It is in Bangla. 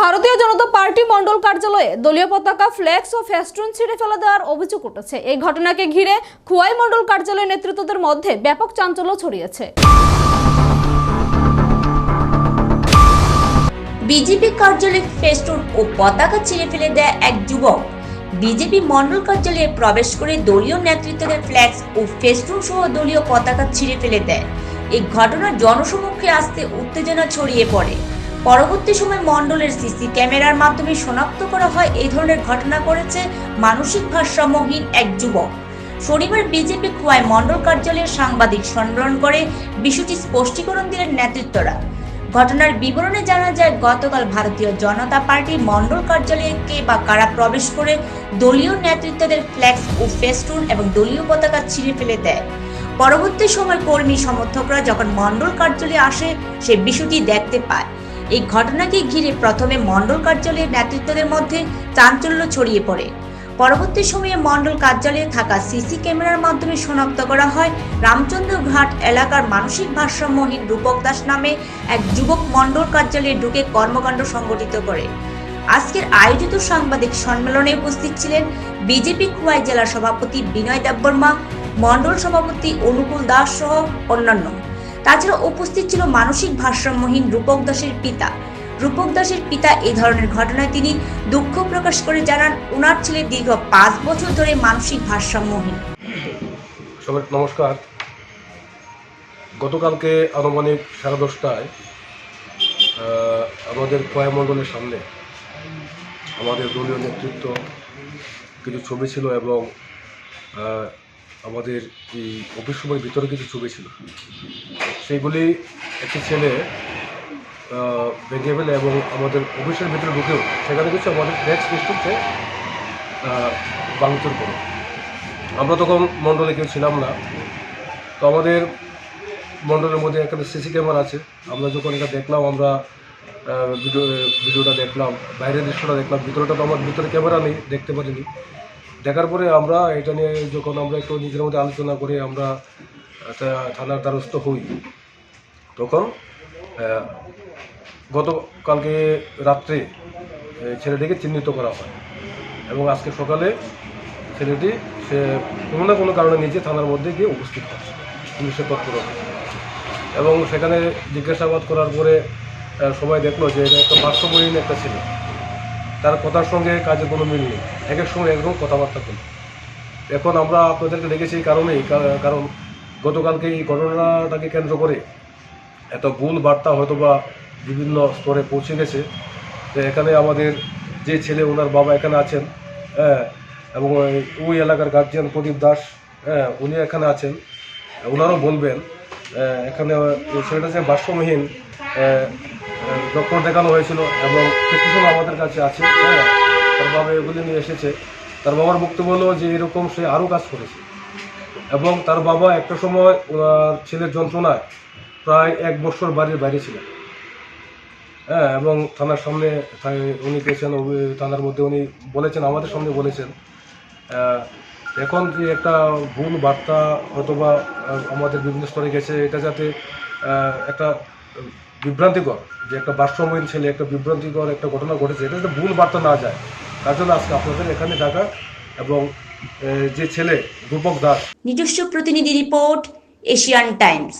ভারতীয় জনতা পার্টি মন্ডল কার্যালয়ে দলীয় পতাকা ফ্লেক্স ও ফেস্টুন ছিঁড়ে ফেলে দেওয়ার অভিযোগ উঠেছে। এই ঘটনাকে ঘিরে খুয়াই মন্ডল কার্যালয়ের নেতৃত্বদের মধ্যে ব্যাপক চাঞ্চল্য ছড়িয়েছে। বিজেপি কার্যালয়ে ফেস্টুন ও পতাকা ছিঁড়ে ফেলে দেয় এক যুবক। বিজেপি মন্ডল কার্যালয়ে প্রবেশ করে দলীয় নেতৃত্বদের ফ্ল্যাক্স ও ফেস্টুন সহ দলীয় পতাকা ছিঁড়ে ফেলে দেয়। এই ঘটনা জনসমক্ষে আসতে উত্তেজনা ছড়িয়ে পড়ে। পরবর্তী সময় মন্ডলের সিসি ক্যামেরার মাধ্যমে শনাক্ত করা হয় এই ধরনের ঘটনা করেছে মানসিক ভারসাম্যহীন এক যুবক। শনিবার বিজেপি খোয়াই মন্ডল কার্যালয়ে সাংবাদিক সম্মেলন করে বিষয়টি স্পষ্টীকরণ দিলেন নেতৃত্বরা। ঘটনার বিবরণে জানা যায়, গতকাল ভারতীয় জনতা পার্টি মন্ডল কার্যালয়ে কে বা কারা প্রবেশ করে দলীয় নেতৃত্বদের ফ্ল্যাক্স ও ফেস্টুন এবং দলীয় পতাকা ছিঁড়ে ফেলে দেয়। পরবর্তী সময় কর্মী সমর্থকরা যখন মন্ডল কার্যালয়ে আসে, সে বিষয়টি দেখতে পায়। এই ঘটনাকে ঘিরে প্রথমে মন্ডল কার্যালয়ের নেতৃত্বদের মধ্যে চাঞ্চল্য ছড়িয়ে পড়ে। পরবর্তী সময়ে মন্ডল কার্যালয়ে থাকা সিসি ক্যামেরার মাধ্যমে শনাক্ত করা হয় রামচন্দ্র ঘাট এলাকার মানসিক ভারসাম্যহীন রূপক দাস নামে এক যুবক মন্ডল কার্যালয়ে ঢুকে কর্মকাণ্ড সংগঠিত করে। আজকের আয়োজিত সাংবাদিক সম্মেলনে উপস্থিত ছিলেন বিজেপি খুয়াই জেলা সভাপতি বিনয় দেববর্মা মন্ডল সভাপতি অনুকূল দাস সহ অন্যান্য। তাছাড়া উপস্থিত ছিল মানসিক ভারসাম্যহীন রূপক দাসের পিতা। রূপক দাসের পিতা এই ধরনের ঘটনায় তিনি দুঃখ প্রকাশ করে জানান, উনার ছেলে দীর্ঘ পাঁচ বছর ধরে মানসিক ভারসাম্যহীন। সবাই নমস্কার। গতকালকে আনুমানিক সাড়ে দশটায় আমাদের কয়া মণ্ডলের সামনে আমাদের দলীয় নেতৃত্ব কিছু ছবি ছিল এবং আমাদের এই অফিস সময়ের ভিতরে কিছু ছবি ছিল। সেইগুলি একটি ছেলে ভেঙে ফেলে এবং আমাদের অফিসের ভিতরে ঢুকেও সেখানে কিছু আমাদের ডেস্ক সিস্টেমকে ভাঙচুর করে। আমরা তখন মণ্ডলে কেউ ছিলাম না। তো আমাদের মণ্ডলের মধ্যে একটা সিসি ক্যামেরা আছে। আমরা যখন এটা দেখলাম, আমরা ভিডিও ভিডিওটা দেখলাম, বাইরের দৃশ্যটা দেখলাম, ভিতরেটা তো আমার ভিতরে ক্যামেরা নেই, দেখতে পারিনি। দেখার পরে আমরা এটা নিয়ে যখন আমরা একটু নিজের মধ্যে আলোচনা করে আমরা থানার দ্বারস্থ হই। তখন গতকালকে রাত্রে ছেলেটিকে চিহ্নিত করা হয় এবং আজকে সকালে ছেলেটি, সে কোনো না কোনো কারণে নিজে থানার মধ্যে গিয়ে উপস্থিত হয় পুলিশের তৎপরতা। এবং সেখানে জিজ্ঞাসাবাদ করার পরে সবাই দেখল যে এটা একটা পার্শ্ববহীন একটা ছেলে। তার কথার সঙ্গে কাজের কোনো মিল নেই। এক এক সময় একরকম কথাবার্তা বলে। এখন আমরা আপনাদেরকে দেখেছি এই কারণেই কারণ গতকালকে এই ঘটনাটাকে কেন্দ্র করে এত ভুল বার্তা হয়তো বা বিভিন্ন স্তরে পৌঁছে গেছে। তো এখানে আমাদের যে ছেলে ওনার বাবা এখানে আছেন হ্যাঁ এবং ওই- এলাকার গার্জিয়ান প্রদীপ দাস হ্যাঁ উনি এখানে আছেন। ওনারও বলবেন আহ, এখানে ছেলেটা যে ভাষ্যমহীন ডক্টর দেখানো হয়েছিল এবং প্রেসক্রিপশন আমাদের কাছে আছে হ্যাঁ তার বাবা এগুলি নিয়ে এসেছে। তার বাবার বক্তব্য হলো যে এরকম সে আরও কাজ করেছে। এবং তার বাবা একটা সময় ওনার ছেলের যন্ত্রণায় প্রায় এক বছর বাড়ির বাইরে ছিলেন। হ্যাঁ এবং থানার সামনে উনি গেছেন থানার মধ্যে উনি বলেছেন, আমাদের সামনে বলেছেন। এখন যে একটা ভুল বার্তা অথবা আমাদের বিভিন্ন স্তরে গেছে, এটা যাতে একটা বিভ্রান্তিকর, যে একটা ভারসাম্যহীন ছেলে, একটা বিভ্রান্তিকর একটা ঘটনা ঘটেছে, এটা যাতে ভুল বার্তা না যায়, তার জন্য আজকে আপনাদের এখানে ডাকা এবং যে ছেলে রূপক দাস। নিজস্ব প্রতিনিধি রিপোর্ট, এশিয়ান টাইমস।